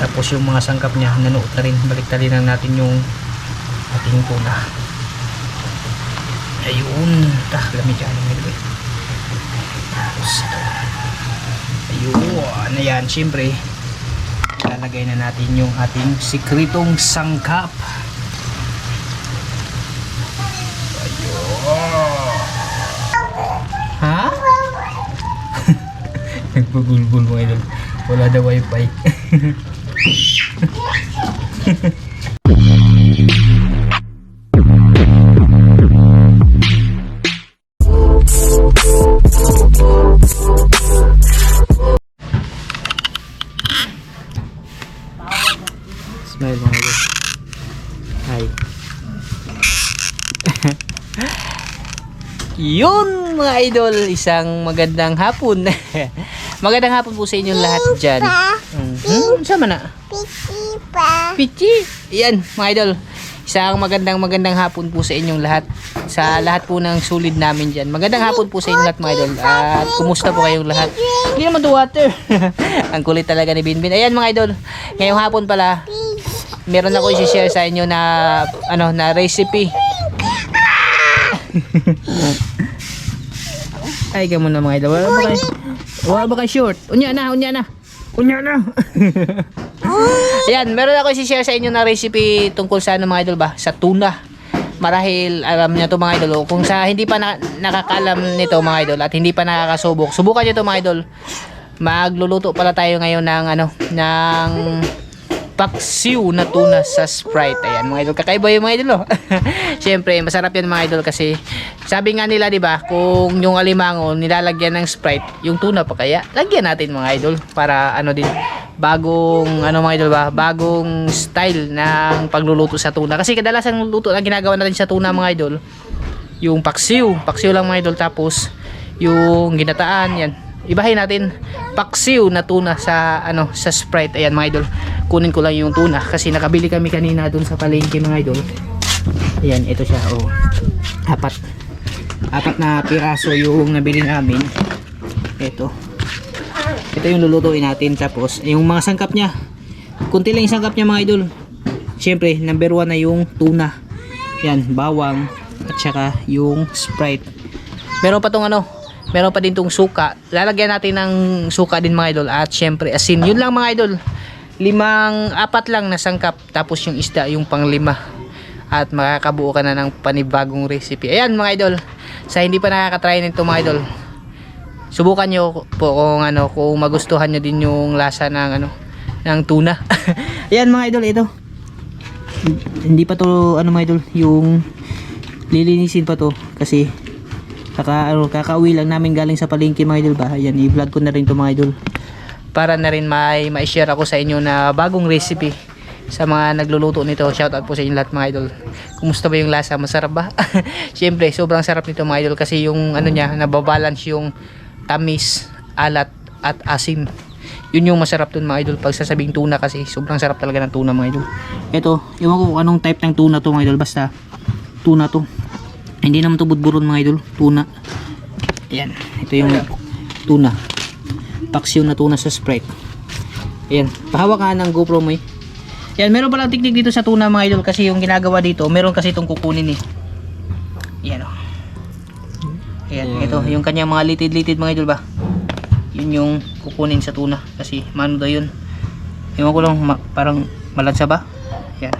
Tapos yung mga sangkap niya, nanuot na rin. Baliktarin na natin yung ating tuna. Ayun. Tah, lamig yan. Lamig. Tapos ito. Ayun. Ayan, syempre. Lalagay na natin yung ating sikritong sangkap. Ha? Nagbubulbul mo idol. Wala daw wifi. Smile mga idol. Hi. Yun mga idol, isang magandang hapon. magandang hapon po sa inyong lahat dyan. Mhm. Sama na. Pichi pa. Pichi. Yan mga idol. Isang magandang magandang hapon po sa inyong lahat. Sa lahat po ng sulid namin dyan. Magandang hapon po sa inyong lahat mga idol. At kumusta po kayong lahat? Hindi naman to water. Ang kulit talaga ni Binbin. Ayan mga idol. Ngayong hapon pala, meron ako i-share sa inyo na ano na recipe. Ay, ka muna mga idol. Wala ba kayo? Wala ba kayo short? Unya na, unya na. Unya na. Ayan, meron ako i-share sa inyo na recipe tungkol sa ano mga idol ba? Sa tuna. Marahil alam niya to mga idol. Kung sa hindi pa na, nakakaalam nito mga idol at hindi pa nakakasubok, subukan niyo to mga idol. Magluluto pala tayo ngayon ng ano, ng paksiw na tuna sa Sprite. Ayan mga idol, kakaiba yung mga idol. Oh. Siyempre, masarap yan mga idol kasi sabi nga nila 'di ba, kung yung alimango nilalagyan ng Sprite, yung tuna pa kaya, lagyan natin mga idol para ano din bagong ano mga idol ba, bagong style ng pagluluto sa tuna. Kasi kadalasan luto na ginagawa natin sa tuna mga idol, yung paksiw, paksiw lang mga idol tapos yung ginataan yan. Ibahin natin paksiw na tuna sa ano sa Sprite. Ayan mga idol. Kunin ko lang yung tuna kasi nakabili kami kanina doon sa palengke mga idol. Ayan, ito siya oh. Apat. Apat na piraso yung nabili namin. Ito. Ito yung lulutuin natin tapos yung mga sangkap niya. Kunti lang yung sangkap niya mga idol. Siyempre, number one na yung tuna. Yan, bawang at saka yung Sprite. Meron pa tong ano, meron pa din tong suka. Lalagyan natin ng suka din mga idol at syempre asin. Yun lang mga idol. Limang, apat lang na sangkap tapos yung isda yung panglima. At makakabuo ka na ng panibagong recipe. Ayan mga idol. Sa hindi pa nakakatry nito mga idol. Subukan nyo po kung ano, kung magustuhan nyo din yung lasa ng ano, ng tuna. Ayan mga idol, ito. Hindi pa to ano mga idol, yung lilinisin pa to kasi kaka ano, kakauwi lang namin galing sa palengke mga idol ba. Ayan, i-vlog ko na rin to mga idol. Para na rin may ma-share ako sa inyo na bagong recipe sa mga nagluluto nito. Shoutout po sa inyo lahat mga idol. Kumusta ba yung lasa? Masarap ba? Siyempre, sobrang sarap nito mga idol kasi yung ano niya, nababalance yung tamis, alat at asim. Yun yung masarap dun mga idol pag sasabing tuna kasi sobrang sarap talaga ng tuna mga idol. Ito, ewan ko anong type ng tuna to mga idol basta tuna to. Hindi naman to budburon mga idol, tuna. Ayan, ito yung tuna. Paksiw na tuna sa Sprite. Ayan, pahawak ka ng GoPro mo eh. Yan, meron palang teknik dito sa tuna mga idol kasi yung ginagawa dito, meron kasi itong kukunin eh. Yan o. Ayan, ito, yung kanyang mga litid-litid mga idol ba? Yun yung kukunin sa tuna kasi mano daw yun. Ewan ko lang, ma- parang malansa ba? Yan.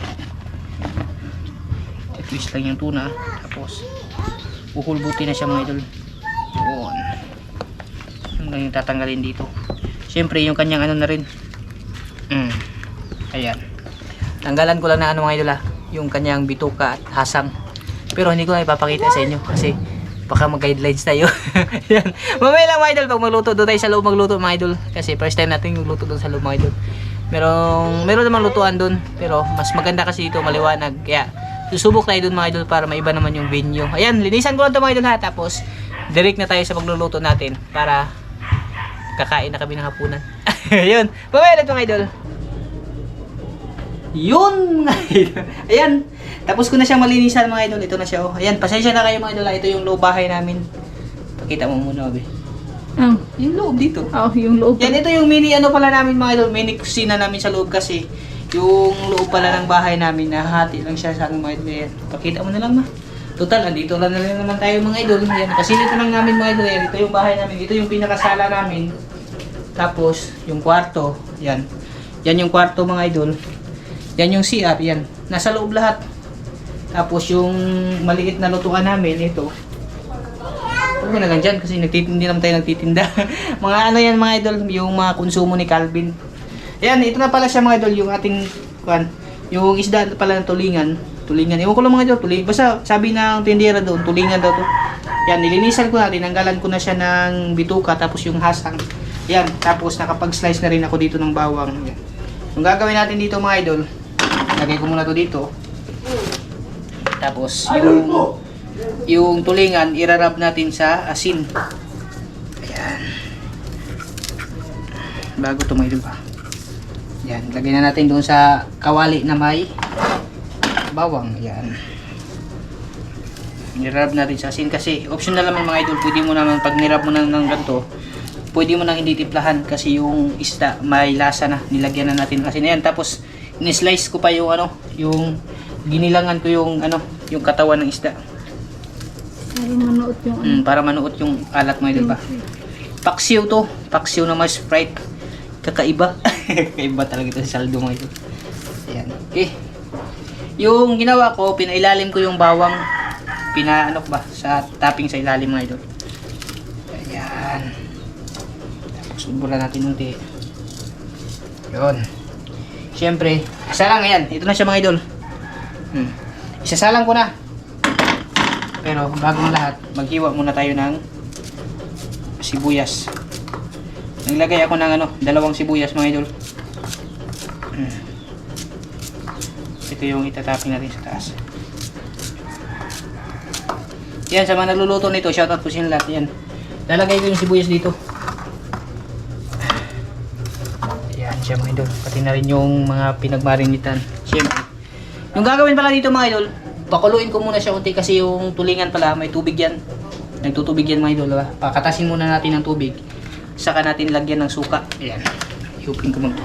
twist lang yung tuna tapos uhulbuti na siya mga idol. Lang yung tatanggalin dito. Siyempre, yung kanyang ano na rin. Mm. Ayan. Tanggalan ko lang na ano mga idol ah, yung kanyang bituka at hasang. Pero hindi ko na ipapakita sa inyo kasi baka mag-guidelines tayo. Yan. Mamaya lang mga idol pag magluto doon tayo sa loob magluto mga idol. Kasi first time natin magluto doon sa loob mga idol. Merong, meron namang lutuan doon. Pero mas maganda kasi dito maliwanag. Kaya susubok tayo doon mga idol para maiba naman yung venue. Ayan, linisan ko lang ito mga idol ha. Tapos direct na tayo sa pagluluto natin para kakain na kami ng hapunan. Yun. Mamaya ulit mga idol. Yun mga idol. Ayan. Tapos ko na siyang malinisan mga idol. Ito na siya oh. Ayan, pasensya na kayo mga idol. ah. Ito yung low bahay namin. Pakita mo muna, be. Ang, Yung loob dito. oh, yung loob. Yan, ito yung mini ano pala namin mga idol, mini kusina namin sa loob kasi yung loob pala ng bahay namin, nahati lang siya sa aking mga idol. Yan, pakita mo na lang ma. Total, andito lang na lang naman tayo mga idol. Yan, kasi dito lang namin mga idol. Yan, ito yung bahay namin. Ito yung pinakasala namin. Tapos, yung kwarto. Yan. Yan yung kwarto mga idol. Yan yung CR. Yan. Nasa loob lahat. Tapos yung maliit na lutuan namin, ito. Huwag na lang dyan kasi nagtit- hindi naman tayo nagtitinda. mga ano yan mga idol, yung mga konsumo ni Calvin. Yan, ito na pala siya mga idol, yung ating, kuan, yung isda pala ng tulingan. Tulingan, ewan ko lang mga idol, tulingan. Basta sabi ng tindera doon, tulingan daw to. Yan, nilinisan ko na, tinanggalan ko na siya ng bituka, tapos yung hasang. Yan, tapos nakapag-slice na rin ako dito ng bawang. Yan. Yung gagawin natin dito mga idol, lagay ko muna to dito. Tapos yung yung tulingan irarab natin sa asin. Ayan. Bago to may pa. Yan, lagay na natin doon sa kawali na may bawang. Yan. Nirab natin sa asin kasi optional naman mga idol. Pwede mo naman pag nirab mo na ng ganito, pwede mo nang hindi tiplahan kasi yung isda may lasa na. Nilagyan na natin ng asin. Ayan, tapos ni-slice ko pa yung ano, yung ginilangan ko yung ano, yung katawan ng isda. Para manuot yung ano. Mm, para manuot yung alat mo idol ba? Paksiw to. Paksiw na may Sprite. Kakaiba. Kakaiba talaga ito sa saldo mo ito. Ayan. Okay. Yung ginawa ko, pinailalim ko yung bawang. Pinaano ba? Sa topping sa ilalim mga idol. Ayan. Ubura natin yung ti. Yun. Siyempre, isa lang ayan. Ito na siya mga idol. Hmm. Isasalang ko na. Pero bago ang lahat, maghiwa muna tayo ng sibuyas. Naglagay ako ng ano, dalawang sibuyas mga idol. Hmm. Ito yung itatapin natin sa taas. Yan, sa mga nagluluto nito, shoutout po sa lahat. Yan. Lalagay ko yung sibuyas dito. Yan siya mga idol. Pati na rin yung mga pinagmarinitan. Siyempre. Yung gagawin pala dito mga idol, pakuluin ko muna siya unti kasi yung tulingan pala, may tubig yan. Nagtutubig yan mga idol. Diba? Pakatasin muna natin ng tubig. Saka natin lagyan ng suka. Ayan. Iupin ko mag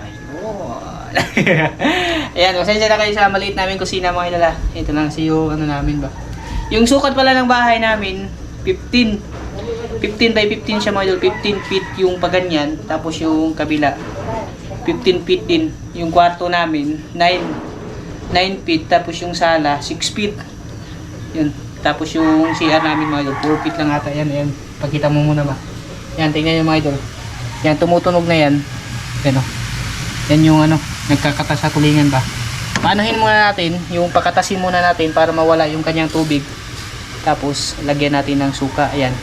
Ayun. Ayan, pasensya na kayo sa maliit namin kusina mga idol. ah. Ito lang si yung ano namin ba. Yung sukat pala ng bahay namin, 15 15 by 15 siya mga idol. 15 feet yung paganyan. Tapos yung kabila, 15 feet din. Yung kwarto namin, 9 9 feet. Tapos yung sala, 6 feet. Yun. Tapos yung CR namin mga idol, 4 feet lang ata. Yan, yan. Pakita mo muna ba. Yan, tingnan nyo mga idol. Yan, tumutunog na yan. Yan o. Yan yung ano, nagkakatas sa tulingan ba. Paanohin muna natin, yung pakatasin muna natin para mawala yung kanyang tubig. Tapos, lagyan natin ng suka. Ayan.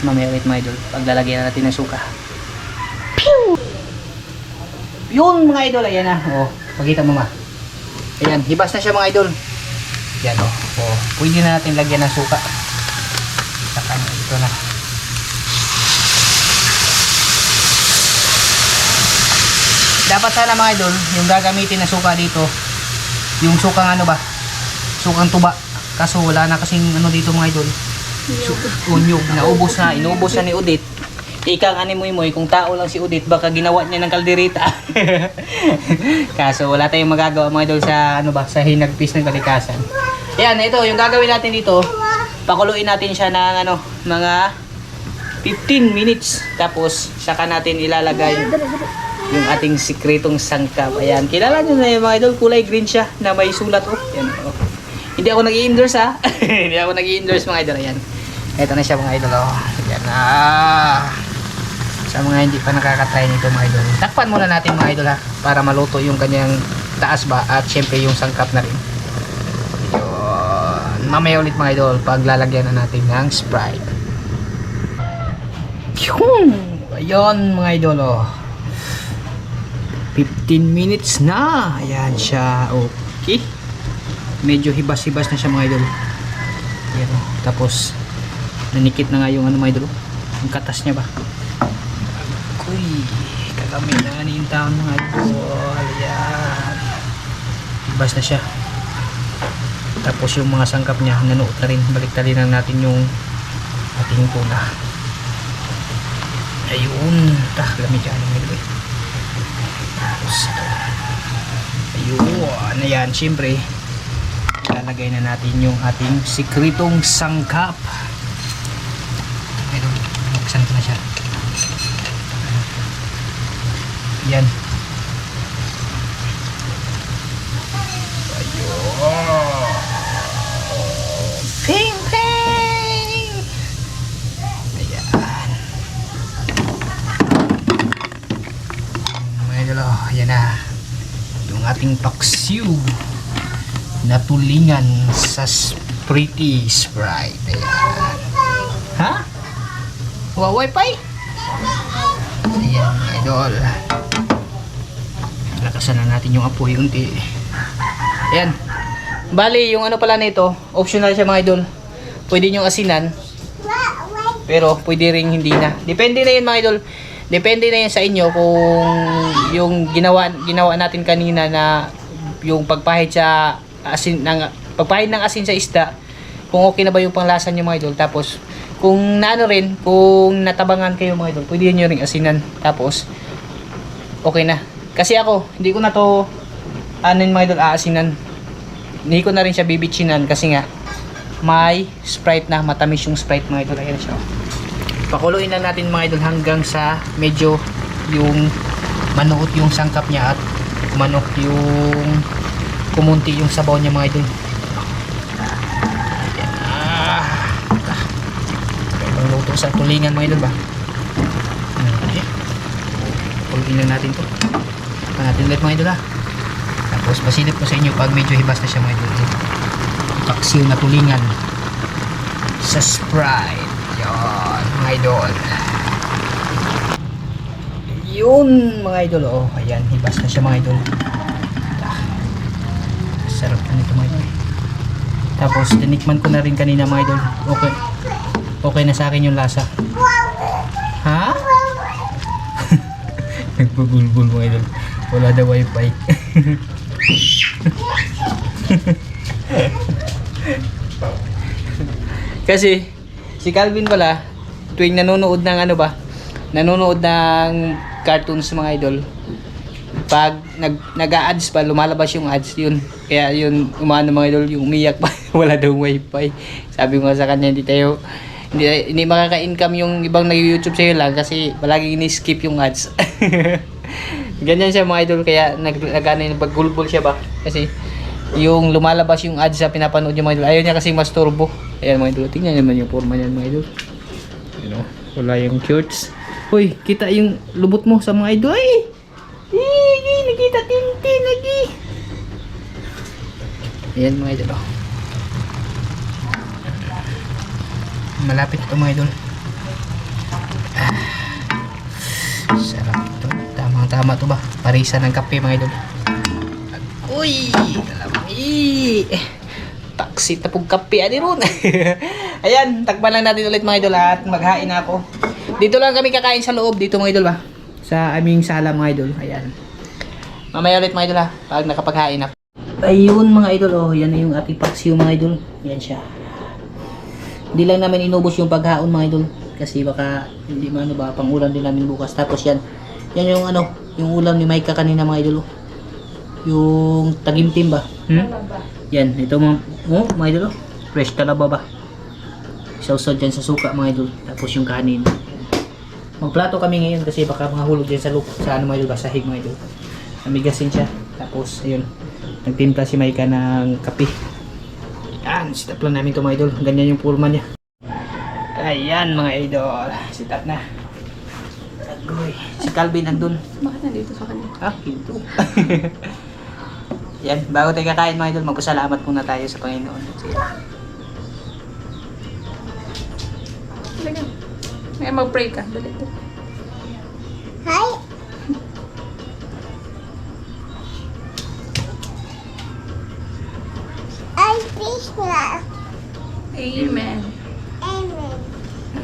Mamaya ulit mga idol. Paglalagyan na natin ng suka. Pew! Yun mga idol. Ayan na. O, pakita mo ma. Ayan. Hibas na siya mga idol. Yan o. O, pwede na natin lagyan ng suka. Saka. Ito na. Dapat sana mga idol, yung gagamitin na suka dito, yung sukang ano ba? Sukang tuba. Kaso wala na kasing ano dito mga idol. Unyog. Naubos na. Inubos na ni Udit. Ika nga ni Muy Muy, kung tao lang si Udit, baka ginawa niya ng kalderita. Kaso wala tayong magagawa mga idol sa ano ba, sa hinagpis ng kalikasan. Yan, ito, yung gagawin natin dito, pakuluin natin siya ng ano, mga 15 minutes. Tapos, saka natin ilalagay yung ating sikretong sangkap. Ayan, kilala nyo na yung mga idol, kulay green siya na may sulat. Oh, yan, oh. Hindi ako nag endorse ha. Hindi ako nag endorse mga idol. Ayan. Ito na siya mga idol. Oh. Ayan na. Sa mga hindi pa nakakatry nito mga idol. Takpan muna natin mga idol ha. Para maluto yung kanyang taas ba. At syempre yung sangkap na rin. Yun. Mamaya ulit mga idol. Paglalagyan na natin ng Sprite. Yun. Ayun mga idol oh. 15 minutes na. Ayan siya. Okay. Medyo hibas-hibas na siya mga idol. Ayan. oh. Tapos, nanikit na nga yung ano mga idol. Yung katas niya ba? Uy, kagamit na nga yung taon mga idol. Ayan. Hibas na siya. Tapos yung mga sangkap niya, nanuot na rin. Baliktali lang natin yung ating tuna. Ayun. Ta, lamig yan. Lamig eh. Tapos ito. Ayun. Ayan, syempre. Lalagay na natin yung ating sikritong sangkap. Ayun, buksan ko na siya. Yan. Ping, ping! Ayan. Mga idol, oh, ayan na. Yung ating paksiw na tulingan sa Pretty Sprite. Ayan. Ha? Wa wifi? Ayan, idol. Lakasan na natin yung apoy unti. Ayan. Bali, yung ano pala nito, optional siya mga idol. Pwede nyo asinan, pero pwede ring hindi na. Depende na yun mga idol. Depende na yun sa inyo kung yung ginawa ginawa natin kanina na yung pagpahid sa asin ng pagpahid ng asin sa isda kung okay na ba yung panglasa niyo mga idol tapos kung naano rin kung natabangan kayo mga idol pwede niyo ring asinan. Tapos okay na. Kasi ako hindi ko na to yun, mga idol aasinan. Hindi ko na rin siya bibichinan kasi nga may sprite na matamis yung sprite mga idol. Ayan siya oh. pakuluin na natin mga idol hanggang sa medyo yung manuot yung sangkap niya at manok yung kumunti yung sabaw niya mga idol Luto sa tulingan mga idol ba okay pakuluin na natin to natin ulit mga idol ha tapos pasilip ko sa inyo pag medyo hibas na siya mga idol paksiw na tulingan sa Sprite. Yan, mga idol. Yun, mga idol. Oh, ayan, hibas na siya mga idol. Ah, sarap na nito mga idol. Tapos, tinikman ko na rin kanina mga idol. Okay. Okay na sa akin yung lasa. Ha? Nagbubulbul mga idol. Wala daw wifi. Kasi si Calvin pala tuwing nanonood ng ano ba, nanonood ng cartoons mga idol. Pag nag nag-ads pa, lumalabas yung ads yun. Kaya yun, umano mga idol, yung umiyak pa, wala daw wifi. Sabi ko sa kanya, hindi tayo, hindi, hindi makaka-income yung ibang nag-YouTube sa'yo lang kasi palaging ni-skip yung ads. Ganyan siya mga idol, kaya nag, nag-ano yun, paggulbol siya ba? Kasi yung lumalabas yung ads sa pinapanood yung mga idol. Ayaw niya kasi masturbo. Ayan mga idol. Tingnan naman yung forma niyan mga idol. You know, wala yung shorts. Uy, kita yung lubot mo sa mga idol. Ay! Ay, nakita tintin lagi. Ayan mga idol. oh. Malapit ito mga idol. Ah, sarap to. Tamang-tama to ba? Parisa ng kape mga idol. Uy, kalami. Taksi tapog kape ani ron. Ayan, takpan lang natin ulit mga idol at maghain na ako. Dito lang kami kakain sa loob dito mga idol ba? Sa aming sala mga idol. Ayan. Mamaya ulit mga idol ha, pag nakapaghain na. Ayun mga idol, oh, yan na yung ating paksiw mga idol. Yan siya. Hindi lang namin inubos yung paghaon mga idol. Kasi baka hindi maano ba, pang ulam din namin bukas. Tapos yan, yan yung ano, yung ulam ni Micah kanina mga idol. oh yung tagimtim ba? Hmm? Yan, ito mga, oh, mga idol, oh. fresh talaba ba? Isaw-saw dyan sa suka mga idol. Tapos yung kanin. Magplato kami ngayon kasi baka mahulog dyan sa lupa, sa ano mga idol sahig mga idol. Amigasin siya. Tapos, ayun, nagtimpla si Maika ng kape. Yan, sit up lang namin ito mga idol. Ganyan yung pulma niya. Ayan mga idol, sit up na. Agoy, si Calvin nandun. Bakit nandito sa kanya? Ah, pinto. Yan, bago tayo kakain mga idol, magpasalamat muna tayo sa Panginoon. Sige. Talaga. Ngayon mag-pray ka. Dali. Hi. Amen. Amen.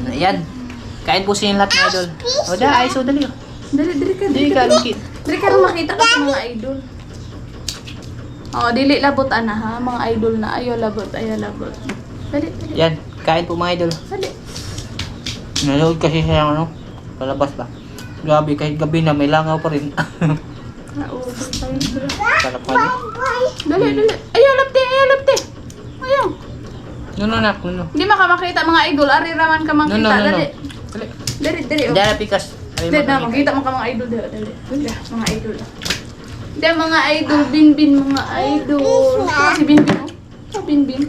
Ayan. Kain po siya yung lahat mga idol. O da, ay so dali. oh. Dali, dali ka. Dali ka, lukit. Dali ka makita ka sa mga idol. Oh, dili labot ana ha, mga idol na ayo labot, ayo labot. Dali, dali. Yan, kain po mga idol. Dali. Nanood kasi siya ano, palabas ba? Grabe, kahit gabi na may langaw pa rin. Naubos tayo. Dali, Sarap din. dali. dali. Ayo labte, ayo labte. Ayo. No, no, nak, no, no. Hindi makamakita mga idol, ari raman ka No, makita. no, no, no. Dali. Dali. Dali, dali. oh. Dali, pikas. Ay, Dali na, makita mo ka mga idol. Dali, dali. Mga idol. Dali, mga idol. Bin-bin, mga idol. Si Bin-bin, oh. Ito, Bin-bin.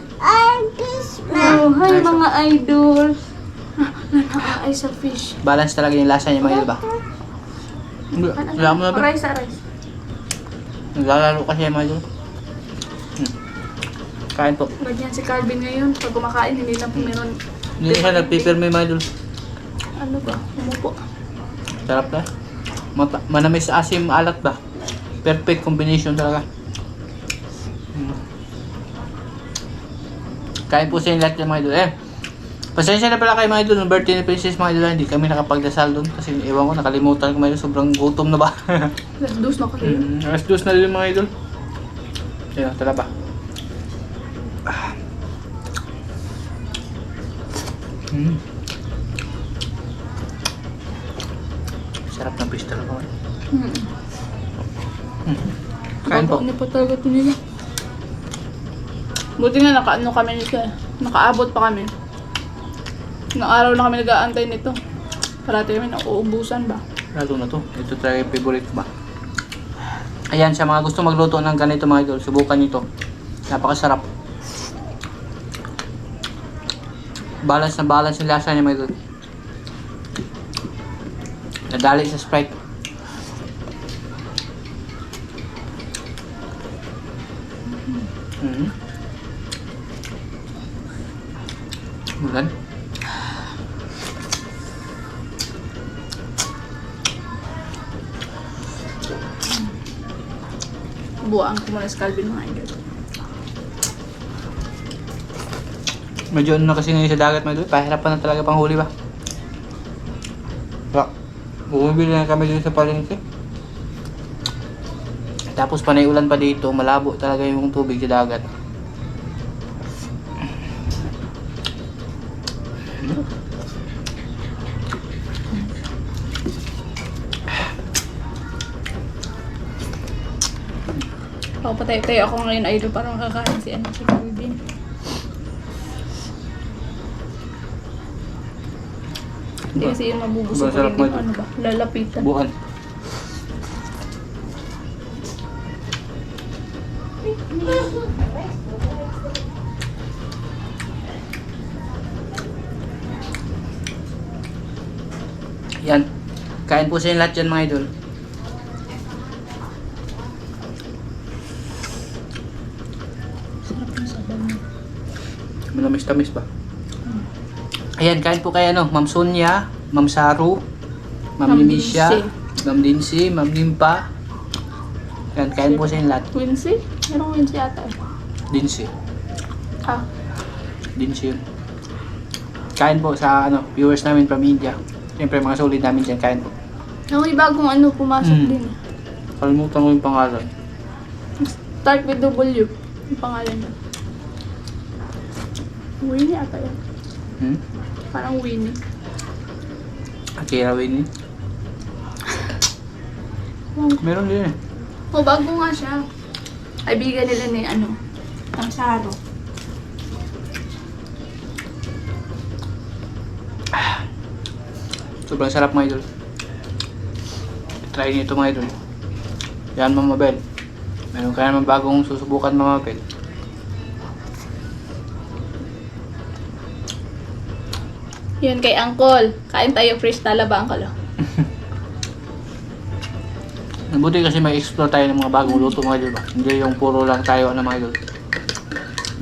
Oh, hi mga idol. Nanaay sa fish. Balance talaga yung lasa niya mga idol ba? Ano, Wala mo na ba? Rice, ah, rice. Naglalaro kasi yung mga idol. Hmm. Kain po. Ganyan si Calvin ngayon. Pag kumakain, hindi na po meron. Hindi siya nagpipirme mga idol. Ano ba? Umupo. Sarap na. Mata- manamis asim alat ba? Perfect combination talaga. Mm. Kain po sa inyo lahat ng mga idol. Eh, pasensya na pala kayo mga idol. Birthday ni Princess mga idol. Hindi kami nakapagdasal doon. Kasi ewan ko, nakalimutan ko mga idol. Sobrang gutom na ba? Let's do na kasi. mm, alas dos na rin mga idol. Ayun, tara ba? Mm. Sarap ng fish talaga. Hmm. Mm. Kain po. Ano pa talaga ito nila? Buti nga nakaano kami nito eh. Nakaabot pa kami. Nung araw na kami nag-aantay nito. Parati kami nauubusan ba? Lalo na to. Ito talaga yung favorite ko ba. Ayan, sa mga gusto magluto ng ganito mga idol, subukan nyo to. Napakasarap. Balance na balance yung lasa niya mga idol. Nadali sa Sprite. Mm. Mulan. Buang ko muna sa Calvin mga idol. Medyo ano na kasi ngayon sa dagat mga idol, pahirapan na talaga pang huli ba? Ba, bumibili na kami dito sa palengke. Tapos panay ulan pa dito, malabo talaga yung tubig sa dagat. Ako patay-tayo ako ngayon idol para makakain si ano si Calvin. Hindi kasi yun mabubusog mo ito. ano ba, lalapitan. Bukan. Yan. Kain po sa inyo lahat yan mga idol. Sarap yung sabaw niya. Manamis-tamis ba? Ayan, kain po kayo ano, Ma'am Sonia, Ma'am Saru, Ma'am Ma'am Nimisha, Dincy. Ma'am Dincy, Ma'am Nimpa. Ayan, kain po sa inyo lahat. Quincy? Merong Quincy ata eh. Dincy. Ah, Dincy yun. Kain po sa ano, viewers namin from India. Siyempre mga solid namin dyan, kain po. ang may bagong ano pumasok Mm. din. eh. Kalimutan ko yung pangalan. Start with W. Yung pangalan niya. Winnie ata yan. Hmm? Parang Winnie. Akira Winnie. Meron din eh. Oh, bago nga siya. Kaibigan nila ni ano, ang Saro. Sobrang sarap mga idol. Try nito mga idol. Yan Mama Bel. Meron ka naman bagong susubukan Mama Bel. Yun kay Uncle. Kain tayo freestyle ba, Uncle? oh? Mabuti kasi may explore tayo ng mga bagong luto mga idol ba? Hindi yung puro lang tayo ano mga idol.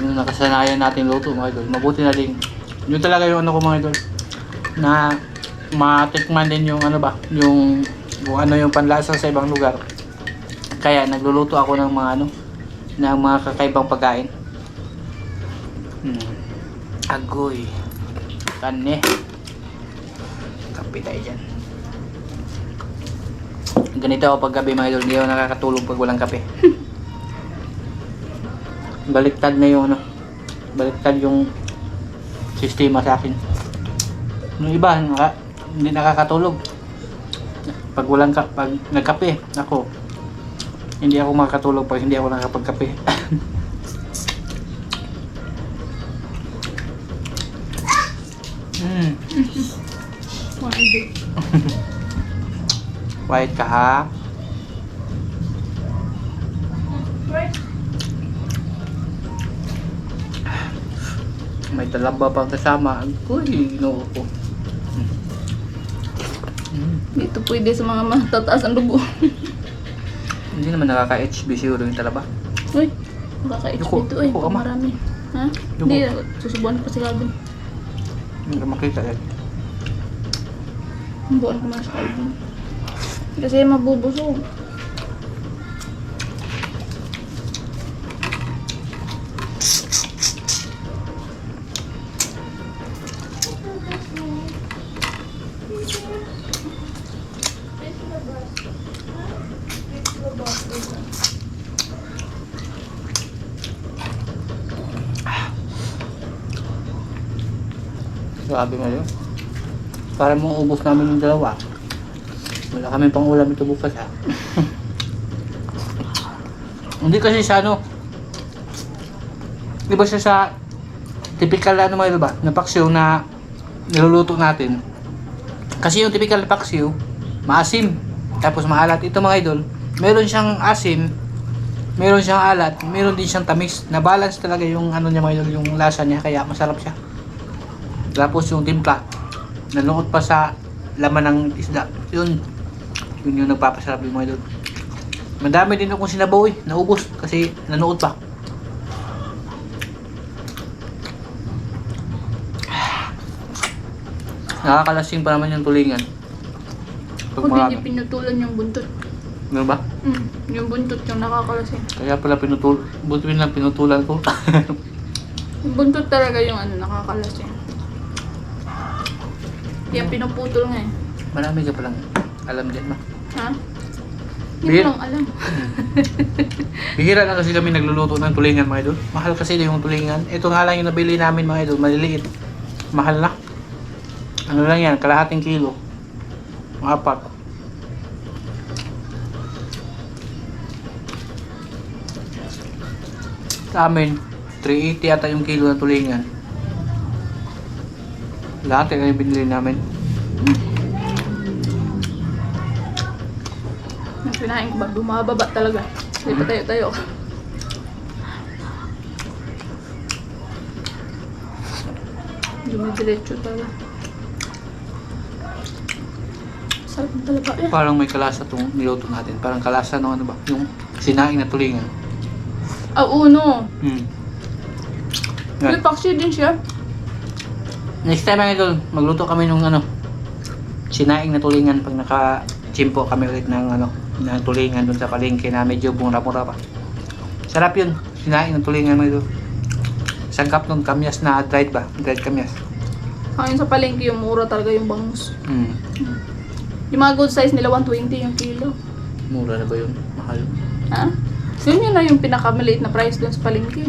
Yung nakasanayan natin luto mga idol. Mabuti na din. Yun talaga yung ano ko mga idol. Na matikman din yung ano ba? Yung kung ano yung panlasa sa ibang lugar. Kaya nagluluto ako ng mga ano ng mga kakaibang pagkain. Hmm. Agoy. Kane. Kape tayo dyan. Ganito ako pag gabi mga idol, hindi ako nakakatulog pag walang kape. baliktad na yung ano, baliktad yung sistema sa akin. Yung iba, naka, hindi nakakatulog. Pag walang ka, pag nagkape, ako, hindi ako makakatulog pag hindi ako nakapagkape. mm, quiet ka ha. May talaba pang kasama. Uy, ginoo ko. Mm. Dito pwede sa mga matataas ang dugo. Hindi naman nakaka-HB siguro yung talaba. Uy, nakaka-itch Yuko, dito eh. ma. marami. Ha? Hindi, susubuan ko si Calvin. Hindi ka makita eh. Susubuan ko na si Calvin. Kasi mabubusog. Grabe nga yun. Para mong ubos namin yung dalawa. Wala kami pang ulam ito bukas ha. Hindi kasi sa ano. Di ba siya sa typical ano mga ba? Na paksiw na niluluto natin. Kasi yung typical paksiw, maasim. Tapos maalat. Ito mga idol, meron siyang asim, meron siyang alat, meron din siyang tamis. Na balance talaga yung ano niya mga idol, yung lasa niya. Kaya masarap siya. Tapos yung timpla, nanuot pa sa laman ng isda. Yun, yun yung nagpapasarap yung mga idol. Madami din akong sinabaw eh, naubos kasi nanuot pa. Nakakalasing pa naman yung tulingan. Pag Kung marami. pinutulan yung buntot. Ano ba? Mm, yung buntot yung nakakalasing. Kaya pala pinutul, buti lang pinutulan ko. Buntot talaga yung ano, nakakalasing. Kaya pinuputol nga eh. Marami ka palang alam dyan ba? Ha? Hindi ko lang alam. Bihira na kasi kami nagluluto ng tulingan mga idol. Mahal kasi yung tulingan. Ito nga lang yung nabili namin mga idol, maliliit. Mahal na. Ano lang yan, kalahating kilo. Apat. Sa amin, 380 ata yung kilo ng tulingan. Lahat yung binili namin. Yung kinain ko ba, bumababa talaga. Hindi pa tayo-tayo. Dumidiretso talaga. Sarap ng talaga. Eh. Parang may kalasa itong niluto natin. Parang kalasa ng ano ba? Yung sinaing na tulingan. Ah, uno. Hmm. May paksi din siya. Next time mga idol, magluto kami nung ano, sinaing na tulingan pag naka-chimpo kami ulit ng ano, ng tulingan dun sa palengke na medyo mura-mura pa. Sarap yun, sinaing ng tulingan mga idol. Isang cup nun, kamyas na dried ba? Dried kamyas. Ngayon sa palengke yung mura talaga yung bangus. Hmm. Yung mga good size nila 120 yung kilo. Mura na ba yun? Mahal. Ha? Yun yun na yung pinakamaliit na price doon sa palengke.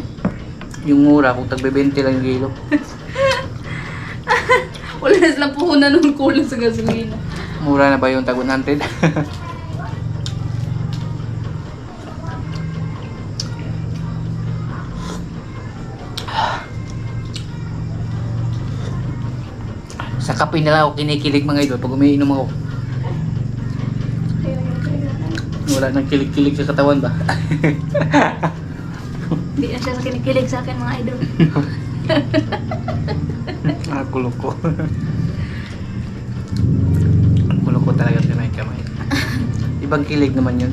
Yung mura, kung tagbe 20 lang yung kilo. Wala na silang puhunan ng kulang sa gasolina. Mura na ba yung tag 100? Sa kape na lang ako kinikilig mga idol pag umiinom ako. Wala nang kilig-kilig sa katawan ba? Hindi na siya sa kinikilig sa akin mga idol. ah, kulo ko. kulo ko talaga si Mike Kamay. Ibang kilig naman yun.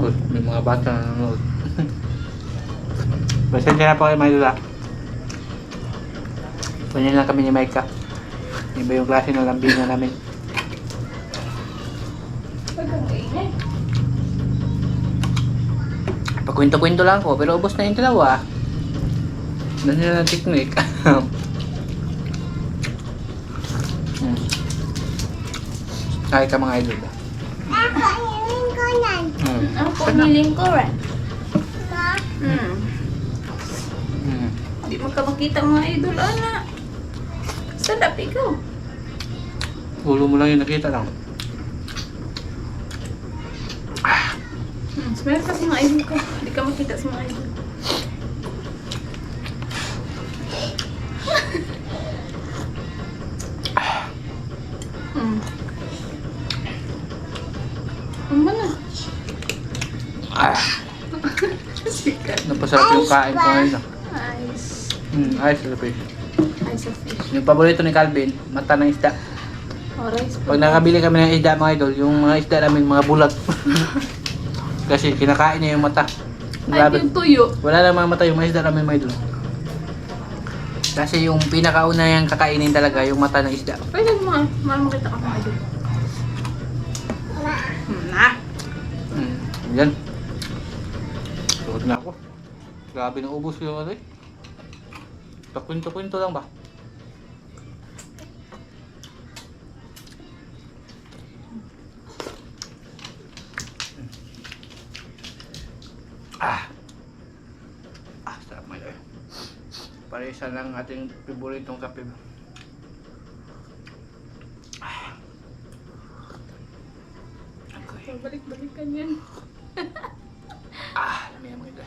Uy, may mga bata na nanonood. Pasensya na po kayo mga ah. Ganyan lang kami ni Micah. Iba yung klase ng lambingan namin. Pagkwento-kwento lang ko, pero ubos na yung dalawa. Nila ng technique? Hmm. Kaya ka mga idol ba? Ako yung ko nan. Mm. Ang puniling ko? Ma, Hmm. Mm. Hindi mo ka makita mga idol, ana. Sarap ikaw. Ulo mo lang yung nakita lang. Hmm. Smell ka sa mga idol ko. Hindi ka makita sa mga idol. hmm. Ano ba na? Ah, Sikat. napasarap yung kain ko ngayon. ah. Ice. Mm, ice na fish. Ice of fish. Yung paborito ni Calvin, mata ng isda. Oh, rice Pag nakabili kami ng isda mga idol, yung mga isda namin mga bulag. Kasi kinakain niya yung mata. Ay, Grabe. yung tuyo. Wala lang mga mata yung mga isda namin mga idol. Kasi yung pinakauna yung kakainin talaga, yung mata ng isda. Pwede mo, mahal makita ka mga Hmm, na. Mm, yan. Suot na ako. Grabe na ubos yung ano eh. Pakwento-kwento lang ba? Ah. Ah, sarap mo yun. Paresa lang ating paboritong kape. Ah. Okay. Balik-balikan yan. Ah, alam mo ito.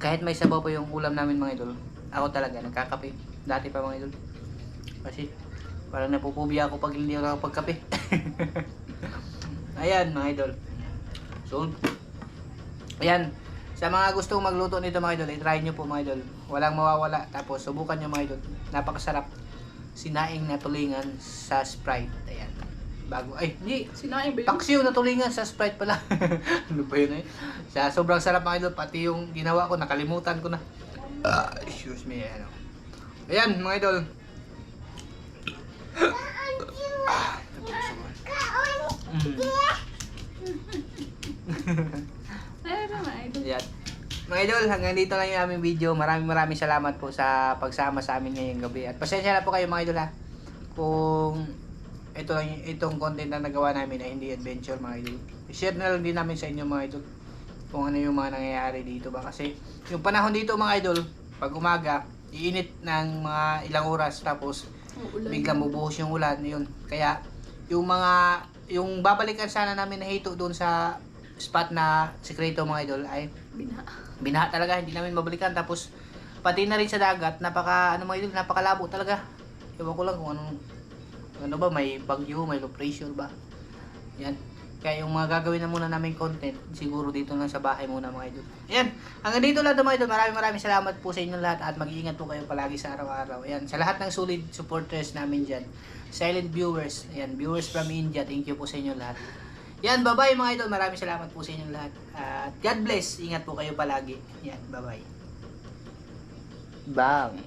Kahit may sabaw pa yung ulam namin mga idol, ako talaga nagkakape. Dati pa mga idol. Kasi parang napupubya ako pag hindi ako nakapagkape. Ayan mga idol. So, ayan. Sa mga gustong magluto nito mga idol, i-try nyo po mga idol. Walang mawawala. Tapos subukan nyo mga idol. Napakasarap. Sinaing na tulingan sa Sprite. Ayan. Bago. Ay, hindi. Sinain ba yun? Paksiw na tulingan sa Sprite pala. ano ba yun eh? Sa sobrang sarap mga idol, pati yung ginawa ko, nakalimutan ko na. Ah, excuse me, ano. Ayan, mga idol. Ah, Mm. Ay, ano mga idol. Hanggang dito lang yung aming video. Maraming maraming salamat po sa pagsama sa amin ngayong gabi. At pasensya na po kayo mga idol ha. Kung ito lang yung- itong content na nagawa namin ay hindi adventure mga idol. I-share na lang din namin sa inyo mga idol kung ano yung mga nangyayari dito ba kasi yung panahon dito mga idol pag umaga iinit ng mga ilang oras tapos Uulan. biglang bubuhos yung ulan yun kaya yung mga yung babalikan sana namin na hito doon sa spot na sikreto mga idol ay Bina. binaha talaga hindi namin mabalikan. Tapos pati na rin sa dagat napaka ano mga idol napakalabo talaga. Ewan ko lang kung anong ano ba may bagyo may low pressure ba. Yan. Kaya yung mga gagawin na muna namin content siguro dito lang sa bahay muna mga idol. Yan hanggang dito lang mga idol. Maraming maraming salamat po sa inyo lahat at mag-iingat po kayo palagi sa araw-araw. Yan sa lahat ng solid supporters namin dyan. Silent viewers. Yan viewers from India. Thank you po sa inyo lahat yan, bye-bye mga idol. Maraming salamat po sa inyong lahat. At God bless. Ingat po kayo palagi. Yan, bye-bye. Bang.